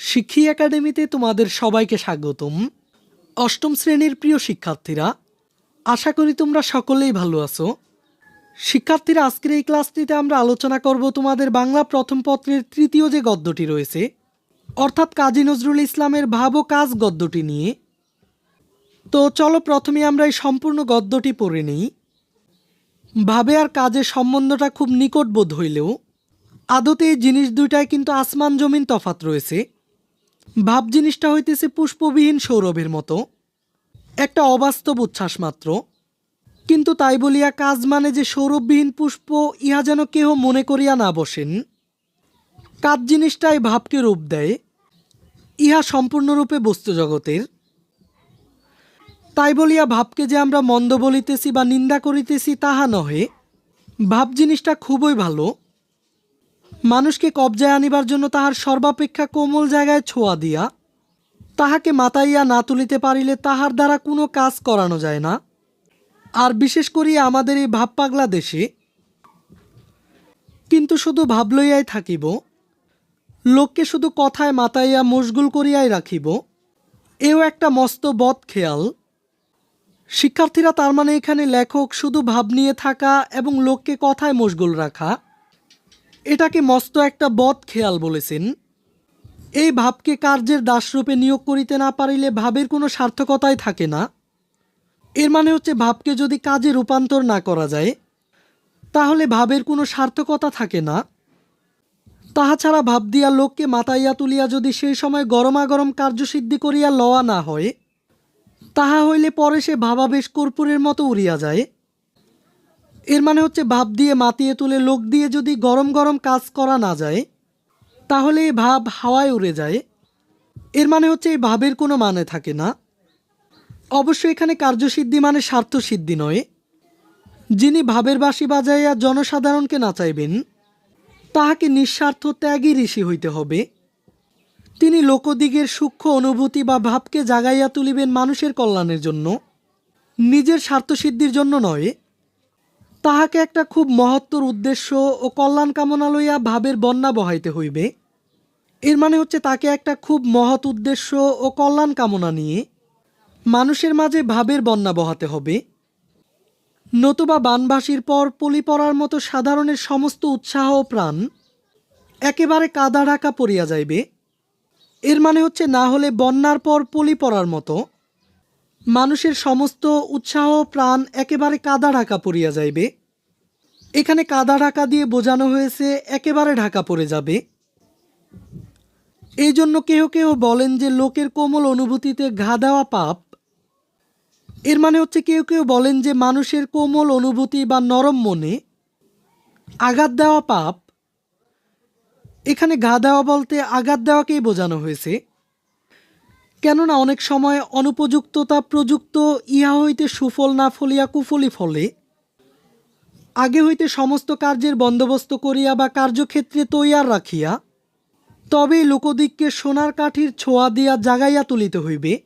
শিক্ষী একাডেমিতে তোমাদের সবাইকে স্বাগতম। অষ্টম শ্রেণির প্রিয় শিক্ষার্থীরা, আশা করি তোমরা সকলেই ভালো আছো। শিক্ষার্থীরা, আজকের এই ক্লাসটিতে আমরা আলোচনা করব তোমাদের বাংলা প্রথম পত্রের তৃতীয় যে গদ্যটি রয়েছে, অর্থাৎ কাজী নজরুল ইসলামের ভাব ও কাজ গদ্যটি নিয়ে। তো চলো প্রথমে আমরা এই সম্পূর্ণ গদ্যটি পড়ে নিই। ভাবে আর কাজের সম্বন্ধটা খুব নিকটবোধ হইলেও, আদতে এই জিনিস দুইটায় কিন্তু আসমান জমিন তফাত রয়েছে। ভাব জিনিসটা হইতেছে পুষ্পবিহীন সৌরভের মতো। একটা অবাস্তব উচ্ছ্বাস মাত্র। কিন্তু তাই বলিয়া কাজ মানে যে সৌরভবিহীন পুষ্প ইহা যেন কেহ মনে করিয়া না বসেন। কাজ জিনিসটাই ভাবকে রূপ দেয়। ইহা সম্পূর্ণরূপে বস্তু জগতের তাই বলিয়া ভাবকে যে আমরা মন্দ বলিতেছি বা নিন্দা করিতেছি তাহা নহে। ভাব জিনিসটা খুবই ভালো। মানুষকে কবজায় আনিবার জন্য তাহার সর্বাপেক্ষা কোমল জায়গায় ছোঁয়া দিয়া, তাহাকে মাতাইয়া না তুলিতে পারিলে তাহার দ্বারা কোনো কাজ করানো যায় না। আর বিশেষ করিয়া আমাদের এই ভাব পাগলা দেশে কিন্তু শুধু ভাব লইয়াই থাকিব, লোককে শুধু কথায় মাতাইয়া মশগুল করিয়াই রাখিব, এও একটা মস্ত বদ খেয়াল। শিক্ষার্থীরা তার মানে এখানে লেখক শুধু ভাব নিয়ে থাকা এবং লোককে কথায় মশগুল রাখা এটাকে মস্ত একটা বদ খেয়াল বলেছেন। এই ভাবকে কার্যের দাসরূপে নিয়োগ করিতে না পারিলে ভাবের কোনো সার্থকতাই থাকে না। এর মানে হচ্ছে ভাবকে যদি কাজে রূপান্তর না করা যায়, তাহলে ভাবের কোনো সার্থকতা থাকে না। তাহা ছাড়া ভাব দিয়া লোককে মাতাইয়া তুলিয়া যদি সেই সময় গরমাগরম কার্যসিদ্ধি করিয়া লওয়া না হয়, তাহা হইলে পরে সে ভাবাবেশ কর্পূরের মতো উড়িয়া যায়। এর মানে হচ্ছে ভাব দিয়ে মাতিয়ে তুলে লোক দিয়ে যদি গরম গরম কাজ করা না যায়, তাহলে এই ভাব হাওয়ায় উড়ে যায়। এর মানে হচ্ছে এই ভাবের কোনো মানে থাকে না। অবশ্য এখানে কার্যসিদ্ধি মানে স্বার্থসিদ্ধি নয়। যিনি ভাবের বাঁশি বাজাইয়া জনসাধারণকে নাচাইবেন, তাহাকে নিঃস্বার্থ ত্যাগী ঋষি হইতে হবে। তিনি লোকদিগের সূক্ষ্ম অনুভূতি বা ভাবকে জাগাইয়া তুলিবেন মানুষের কল্যাণের জন্য, নিজের স্বার্থসিদ্ধির জন্য নয় তাহাকে একটা খুব মহত্তর উদ্দেশ্য ও কল্যাণ কামনা লইয়া ভাবের বন্যা বহাইতে হইবে। এর মানে হচ্ছে তাকে একটা খুব মহৎ উদ্দেশ্য ও কল্যাণ কামনা নিয়ে মানুষের মাঝে ভাবের বন্যা বহাতে হবে। নতুবা বানভাসির পর পলি পড়ার মতো সাধারণের সমস্ত উৎসাহ ও প্রাণ একেবারে কাদা ঢাকা পড়িয়া যাইবে। এর মানে হচ্ছে না হলে বন্যার পর পলি পড়ার মতো মানুষের সমস্ত উৎসাহ প্রাণ একেবারে কাদা ঢাকা পড়িয়া যাইবে। এখানে কাদা ঢাকা দিয়ে বোঝানো হয়েছে, একেবারে ঢাকা পড়ে যাবে। এই জন্য কেহ কেহ বলেন যে, লোকের কোমল অনুভূতিতে ঘা দেওয়া পাপ। এর মানে হচ্ছে কেউ কেউ বলেন যে, মানুষের কোমল অনুভূতি বা নরম মনে আঘাত দেওয়া পাপ। এখানে ঘা দেওয়া বলতে আঘাত দেওয়াকেই বোঝানো হয়েছে। কেননা অনেক সময় অনুপযুক্ততা প্রযুক্ত, ইহা হইতে সুফল না ফলিয়া কুফলি ফলে। আগে হইতে সমস্ত কার্যের বন্দোবস্ত করিয়া বা কার্যক্ষেত্রে তৈয়ার রাখিয়া, তবেই লোকদিককে সোনার কাঠির ছোঁয়া দিয়া জাগাইয়া তুলিতে হইবে।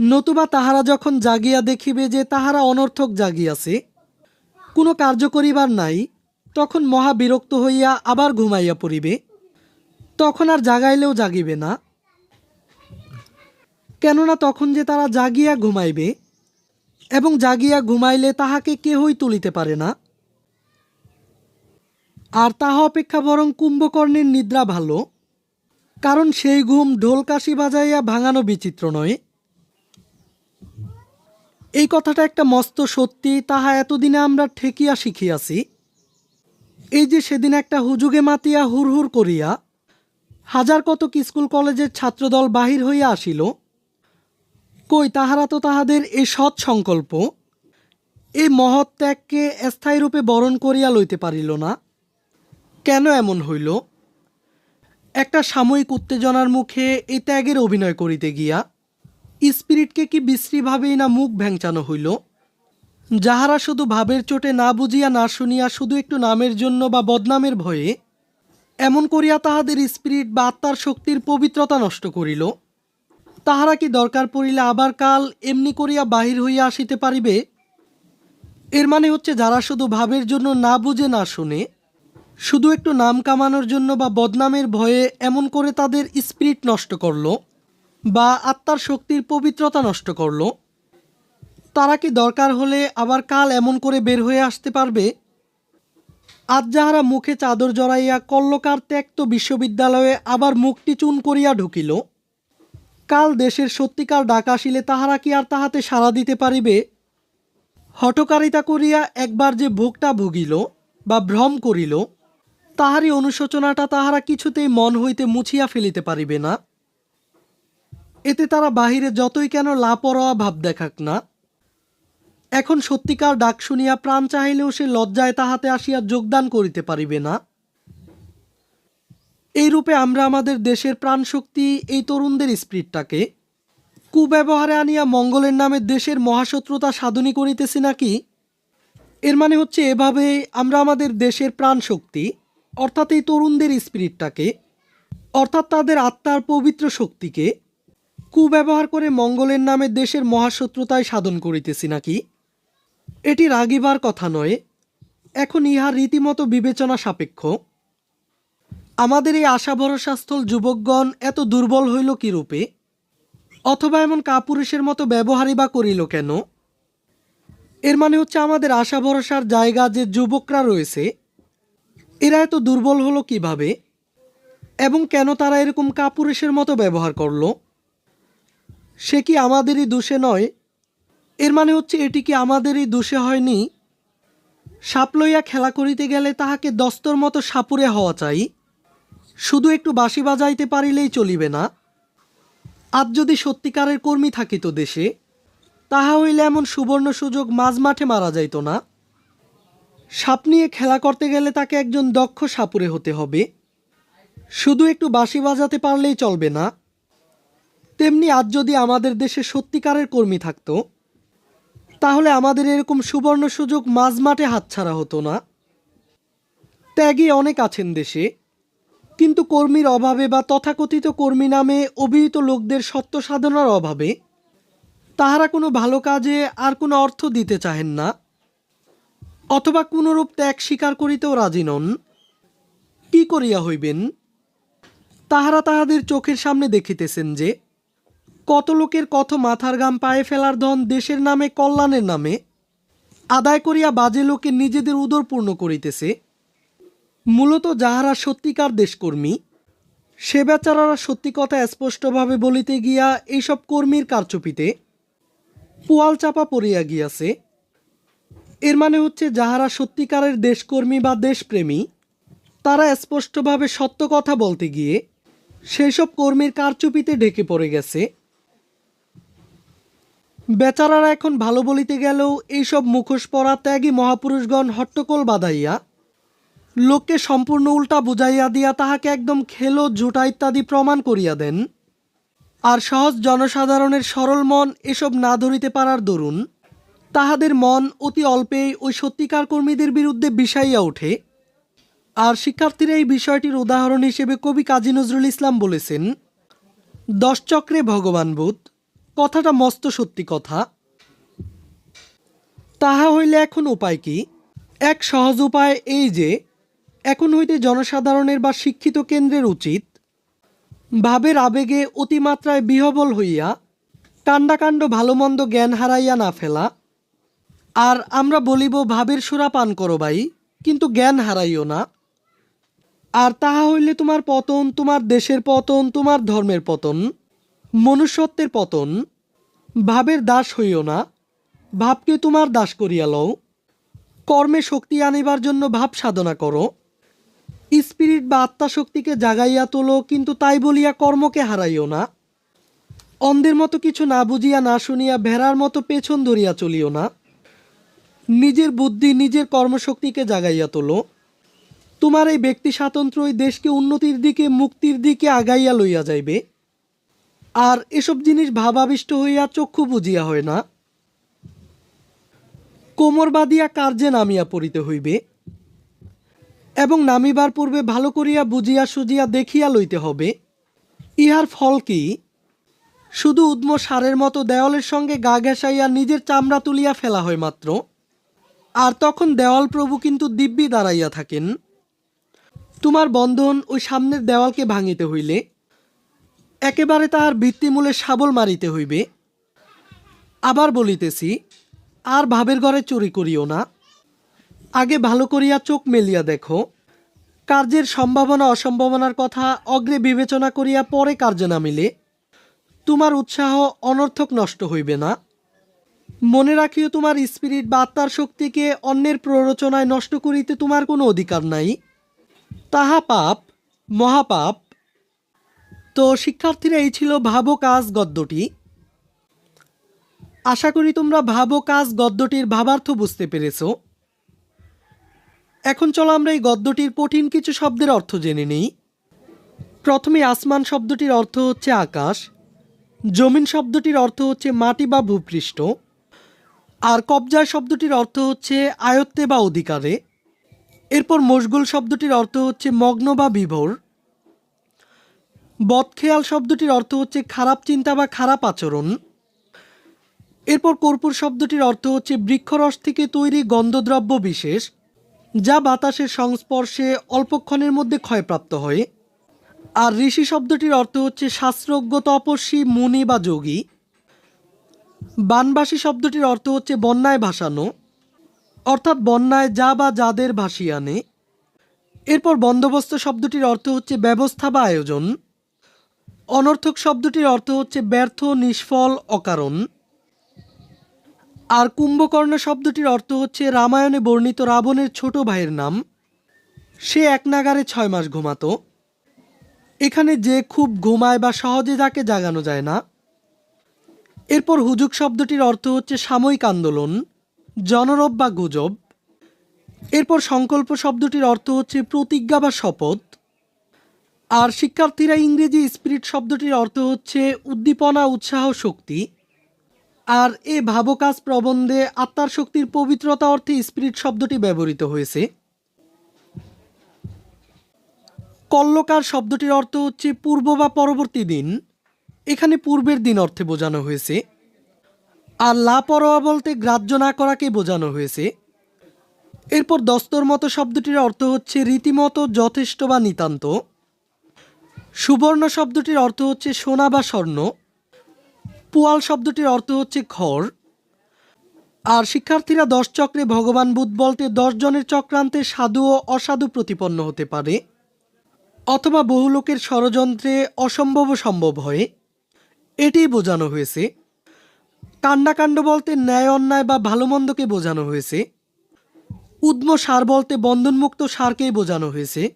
নতুবা তাহারা যখন জাগিয়া দেখিবে যে তাহারা অনর্থক জাগিয়াছে, কোনো কার্য করিবার নাই, তখন মহা বিরক্ত হইয়া আবার ঘুমাইয়া পড়িবে। তখন আর জাগাইলেও জাগিবে না। কেননা তখন যে তারা জাগিয়া ঘুমাইবে এবং জাগিয়া ঘুমাইলে তাহাকে কেহই তুলিতে পারে না। আর তাহা অপেক্ষা বরং কুম্ভকর্ণের নিদ্রা ভালো, কারণ সেই ঘুম ঢোলকাশি বাজাইয়া ভাঙানো বিচিত্র নয়। এই কথাটা একটা মস্ত সত্যি, তাহা এতদিনে আমরা ঠেকিয়া শিখিয়াছি। এই যে সেদিন একটা হুজুগে মাতিয়া হুড়হুড় করিয়া হাজার কতক স্কুল কলেজের ছাত্রদল বাহির হইয়া আসিল কই তাহারা তো তাহাদের এই সৎ সংকল্প? এই মহৎ ত্যাগকে স্থায়ী রূপে বরণ করিয়া লইতে পারিল না। কেন এমন হইল? একটা সাময়িক উত্তেজনার মুখে এই ত্যাগের অভিনয় করিতে গিয়া স্পিরিটকে কি বিশ্রীভাবেই না মুখ ভ্যাংচানো হইল? যাহারা শুধু ভাবের চোটে না বুঝিয়া না শুনিয়া শুধু একটু নামের জন্য বা বদনামের ভয়ে, এমন করিয়া তাহাদের স্পিরিট বা আত্মার শক্তির পবিত্রতা নষ্ট করিল। তাহারা কি দরকার পড়িলে আবার কাল এমনি করিয়া বাহির হইয়া আসিতে পারিবে? এর মানে হচ্ছে যারা শুধু ভাবের জন্য না বুঝে না শুনে, শুধু একটু নাম কামানোর জন্য বা বদনামের ভয়ে এমন করে তাদের স্পিরিট নষ্ট করল বা আত্মার শক্তির পবিত্রতা নষ্ট করল, তারা কি দরকার হলে আবার কাল এমন করে বের হয়ে আসতে পারবে? আজ যাহারা মুখে চাদর জড়াইয়া কল্লকার ত্যক্ত বিশ্ববিদ্যালয়ে আবার মুখটি চুন করিয়া ঢুকিল কাল দেশের সত্যিকার ডাক আসিলে তাহারা কি আর তাহাতে সাড়া দিতে পারিবে? হটকারিতা করিয়া একবার যে ভোগটা ভুগিল বা ভ্রম করিল, তাহারই অনুশোচনাটা তাহারা কিছুতেই মন হইতে মুছিয়া ফেলিতে পারিবে না। এতে তারা বাহিরে যতই কেন লাপরোয়া ভাব দেখাক না। এখন সত্যিকার ডাক শুনিয়া প্রাণ চাহিলেও সে লজ্জায় তাহাতে আসিয়া যোগদান করিতে পারিবে না। এইরূপে আমরা আমাদের দেশের প্রাণশক্তি এই তরুণদের স্পিরিটটাকে। কুব্যবহারে আনিয়া মঙ্গলের নামে দেশের মহাশত্রুতা সাধনী করিতেছি নাকি? এর মানে হচ্ছে এভাবে আমরা আমাদের দেশের প্রাণশক্তি, অর্থাৎ এই তরুণদের স্পিরিটটাকে, অর্থাৎ তাদের আত্মার পবিত্র শক্তিকে, কুব্যবহার করে মঙ্গলের নামে দেশের মহাশত্রুতায় সাধন করিতেছি নাকি? এটি রাগিবার কথা নয়। এখন ইহা রীতিমতো বিবেচনা সাপেক্ষ। আমাদের এই আশা ভরসাস্থল যুবকগণ এত দুর্বল হইল কি রূপে? অথবা এমন কাপুরুষের মতো ব্যবহারই বা করিল কেন? এর মানে হচ্ছে আমাদের আশা ভরসার জায়গা যে যুবকরা রয়েছে, এরা এত দুর্বল হলো কীভাবে? এবং কেন তারা এরকম কাপুরুষের মতো ব্যবহার করল? সে কি আমাদেরই দোষে নয়? এর মানে হচ্ছে এটি কি আমাদেরই দোষে হয়নি? সাপ লইয়া খেলা করিতে গেলে তাহাকে দস্তর মতো সাপুরে হওয়া চাই। শুধু একটু বাঁশি বাজাইতে পারিলেই চলিবে না। আজ যদি সত্যিকারের কর্মী থাকিত দেশে, তাহা হইলে এমন সুবর্ণ সুযোগ মাঝ মাঠে মারা যাইত না। সাপ নিয়ে খেলা করতে গেলে তাকে একজন দক্ষ সাপুরে হতে হবে। শুধু একটু বাঁশি বাজাতে পারলেই চলবে না। তেমনি আজ যদি আমাদের দেশে সত্যিকারের কর্মী থাকতো, তাহলে আমাদের এরকম সুবর্ণ সুযোগ মাঝ মাঠে হাতছাড়া হতো না। ত্যাগী অনেক আছেন দেশে। কিন্তু কর্মীর অভাবে বা তথাকথিত কর্মী নামে অভিহিত লোকদের সত্য সাধনার অভাবে তাহারা কোনো ভালো কাজে আর কোনো অর্থ দিতে চাহেন না, অথবা কোনরূপ ত্যাগ স্বীকার করিতেও রাজি নন। কি করিয়া হইবেন? তাহারা তাহাদের চোখের সামনে দেখিতেছেন যে, কত লোকের কত মাথার গাম পায়ে ফেলার ধন দেশের নামে, কল্যাণের নামে আদায় করিয়া বাজে লোকে নিজেদের উদর পূর্ণ করিতেছে। মূলত যাহারা সত্যিকার দেশকর্মী, সে বেচারারা সত্যি কথা স্পষ্টভাবে বলিতে গিয়া এইসব কর্মীর কারচুপিতে পোয়াল চাপা পড়িয়া গিয়াছে। এর মানে হচ্ছে যাহারা সত্যিকারের দেশকর্মী বা দেশপ্রেমী, তারা স্পষ্টভাবে সত্য কথা বলতে গিয়ে সেই সব কর্মীর কারচুপিতে ঢেকে পড়ে গেছে। বেচারারা এখন ভালো বলিতে গেলেও এইসব মুখোশ পরা ত্যাগী মহাপুরুষগণ হট্টকোল বাঁধাইয়া লোককে সম্পূর্ণ উল্টা বুঝাইয়া দিয়া তাহাকে একদম খেলো, জুটা ইত্যাদি প্রমাণ করিয়া দেন। আর সহজ জনসাধারণের সরল মন এসব না ধরিতে পারার দরুন, তাহাদের মন অতি অল্পেই ওই সত্যিকার কর্মীদের বিরুদ্ধে বিষাইয়া ওঠে। আর শিক্ষার্থীরা এই বিষয়টির উদাহরণ হিসেবে কবি কাজী নজরুল ইসলাম বলেছেন, দশ চক্রে ভগবান বুধ, কথাটা মস্ত সত্যি কথা। তাহা হইলে এখন উপায় কি? এক সহজ উপায় এই যে এখন হইতে জনসাধারণের বা শিক্ষিত কেন্দ্রের উচিত ভাবের আবেগে অতিমাত্রায় বিহবল হইয়া কাণ্ডাকাণ্ড ভালো মন্দ জ্ঞান হারাইয়া না ফেলা। আর আমরা বলিব, ভাবের সুরা পান করো ভাই, কিন্তু জ্ঞান হারাইও না। আর তাহা হইলে তোমার পতন, তোমার দেশের পতন, তোমার ধর্মের পতন, মনুষ্যত্বের পতন। ভাবের দাস হইও না, ভাবকে তোমার দাস করিয়া লও। কর্মে শক্তি আনিবার জন্য ভাব সাধনা করো। স্পিরিট বা আত্মাশক্তিকে জাগাইয়া তোলো, কিন্তু তাই বলিয়া কর্মকে হারাইও না। অন্ধের মতো কিছু না বুঝিয়া, না শুনিয়া ভেড়ার মতো পেছন ধরিয়া চলিও না। নিজের বুদ্ধি, নিজের কর্মশক্তিকে জাগাইয়া তোলো। তোমার এই ব্যক্তি স্বাতন্ত্র্যই দেশকে উন্নতির দিকে, মুক্তির দিকে আগাইয়া লইয়া যাইবে। আর এসব জিনিস ভাবাবিষ্ট হইয়া চক্ষু বুঝিয়া হয় না। কোমর বাঁধিয়া কার্যে নামিয়া পড়িতে হইবে। এবং নামিবার পূর্বে ভালো করিয়া বুঝিয়া সুজিয়া দেখিয়া লইতে হবে, ইহার ফল কি? শুধু উদ্ম সারের মতো দেওয়ালের সঙ্গে গা ঘেঁষাইয়া নিজের চামড়া তুলিয়া ফেলা হয় মাত্র, আর তখন দেওয়াল প্রভু কিন্তু দিব্যি দাঁড়াইয়া থাকেন। তোমার বন্ধন ওই সামনের দেওয়ালকে ভাঙিতে হইলে, একেবারে তাহার ভিত্তিমূলে শাবল মারিতে হইবে। আবার বলিতেছি, আর ভাবের ঘরে চুরি করিও না। আগে ভালো করিয়া চোখ মেলিয়া দেখো। কার্যের সম্ভাবনা, অসম্ভাবনার কথা অগ্রে বিবেচনা করিয়া পরে কার্য নামিলে তোমার উৎসাহ অনর্থক নষ্ট হইবে না। মনে রাখিও তোমার স্পিরিট বা আত্মার শক্তিকে অন্যের প্ররোচনায় নষ্ট করিতে তোমার কোনো অধিকার নাই। তাহা পাপ, মহাপাপ। তো শিক্ষার্থীরা, এই ছিল ভাবো কাজ গদ্যটি। আশা করি তোমরা ভাবো কাজ গদ্যটির ভাবার্থ বুঝতে পেরেছ। এখন চলো আমরা এই গদ্যটির কঠিন কিছু শব্দের অর্থ জেনে নিই। প্রথমে আসমান শব্দটির অর্থ হচ্ছে আকাশ, জমিন শব্দটির অর্থ হচ্ছে মাটি বা ভূপৃষ্ঠ, আর কবজায় শব্দটির অর্থ হচ্ছে আয়ত্তে বা অধিকারে। এরপর মশগুল শব্দটির অর্থ হচ্ছে মগ্ন বা বিভোর। বদখেয়াল শব্দটির অর্থ হচ্ছে খারাপ চিন্তা বা খারাপ আচরণ। এরপর কর্পূর শব্দটির অর্থ হচ্ছে বৃক্ষরস থেকে তৈরি গন্ধদ্রব্য বিশেষ। যা বাতাসের সংস্পর্শে অল্পক্ষণের মধ্যে ক্ষয়প্রাপ্ত হয়। আর ঋষি শব্দটির অর্থ হচ্ছে শাস্ত্রজ্ঞ তপস্বী, মুনি বা যোগী। বানবাসী শব্দটির অর্থ হচ্ছে বন্যায় ভাসানো, অর্থাৎ বন্যায় যা বা যাদের ভাসিয়ে আনে। এরপর বন্দোবস্ত শব্দটির অর্থ হচ্ছে ব্যবস্থা বা আয়োজন। অনর্থক শব্দটির অর্থ হচ্ছে ব্যর্থ, নিষ্ফল, অকারণ। আর কুম্ভকর্ণ শব্দটির অর্থ হচ্ছে রামায়ণে বর্ণিত রাবণের ছোট ভাইয়ের নাম। সে এক নাগারে ছয় মাস ঘুমাতো। এখানে যে খুব ঘুমায় বা সহজে যাকে জাগানো যায় না। এরপর হুজুক শব্দটির অর্থ হচ্ছে সাময়িক আন্দোলন, জনরব বা গুজব। এরপর সংকল্প শব্দটির অর্থ হচ্ছে প্রতিজ্ঞা বা শপথ। আর শিক্ষার্থীরা ইংরেজি স্পিরিট শব্দটির অর্থ হচ্ছে উদ্দীপনা, উৎসাহ, শক্তি। আর এ ভাবকাজ প্রবন্ধে আত্মার শক্তির পবিত্রতা অর্থে স্পিরিট শব্দটি ব্যবহৃত হয়েছে। কল্লকার শব্দটির অর্থ হচ্ছে পূর্ব বা পরবর্তী দিন। এখানে পূর্বের দিন অর্থে বোঝানো হয়েছে। আর লাপরোয়া বলতে গ্রাহ্য না করাকে বোঝানো হয়েছে। এরপর দস্তর মতো শব্দটির অর্থ হচ্ছে রীতিমতো যথেষ্ট বা নিতান্ত। সুবর্ণ শব্দটির অর্থ হচ্ছে সোনা বা স্বর্ণ। পুয়াল শব্দটির অর্থ হচ্ছে খড় আর শিক্ষার্থীরা দশ চক্রে ভগবান বুধ বলতে দশ জনের চক্রান্তে সাধু ও অসাধু প্রতিপন্ন হতে পারে। অথবা বহু লোকের ষড়যন্ত্রে অসম্ভব সম্ভব হয়। এটিই বোঝানো হয়েছে। কাণ্ডাকাণ্ড বলতে ন্যায়, অন্যায় বা ভালো মন্দকে বোঝানো হয়েছে। উদ্ম সার বলতে বন্ধনমুক্ত সারকেই বোঝানো হয়েছে।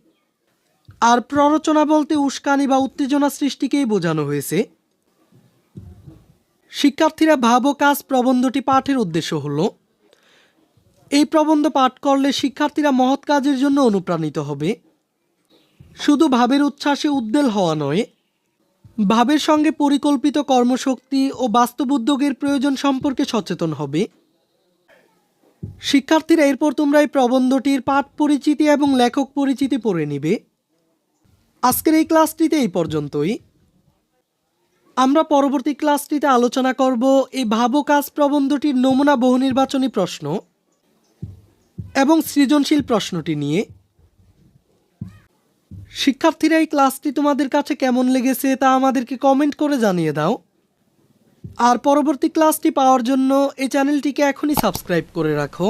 আর প্ররোচনা বলতে উস্কানি বা উত্তেজনা সৃষ্টিকেই বোঝানো হয়েছে। শিক্ষার্থীরা ভাব কাজ প্রবন্ধটি পাঠের উদ্দেশ্য হল, এই প্রবন্ধ পাঠ করলে শিক্ষার্থীরা মহৎ কাজের জন্য অনুপ্রাণিত হবে। শুধু ভাবের উচ্ছ্বাসে উদ্বেল হওয়া নয়, ভাবের সঙ্গে পরিকল্পিত কর্মশক্তি ও বাস্তব উদ্যোগের প্রয়োজন সম্পর্কে সচেতন হবে। শিক্ষার্থীরা এরপর তোমরা এই প্রবন্ধটির পাঠ পরিচিতি এবং লেখক পরিচিতি পড়ে নিবে। আজকের এই ক্লাসটিতে এই পর্যন্তই। আমরা পরবর্তী ক্লাসটিতে আলোচনা করব এই ভাবো কাজ প্রবন্ধটির নমুনা বহু নির্বাচনী প্রশ্ন এবং সৃজনশীল প্রশ্নটি নিয়ে। শিক্ষার্থীরা এই ক্লাসটি তোমাদের কাছে কেমন লেগেছে তা আমাদেরকে কমেন্ট করে জানিয়ে দাও। আর পরবর্তী ক্লাসটি পাওয়ার জন্য এই চ্যানেলটিকে এখনই সাবস্ক্রাইব করে রাখো।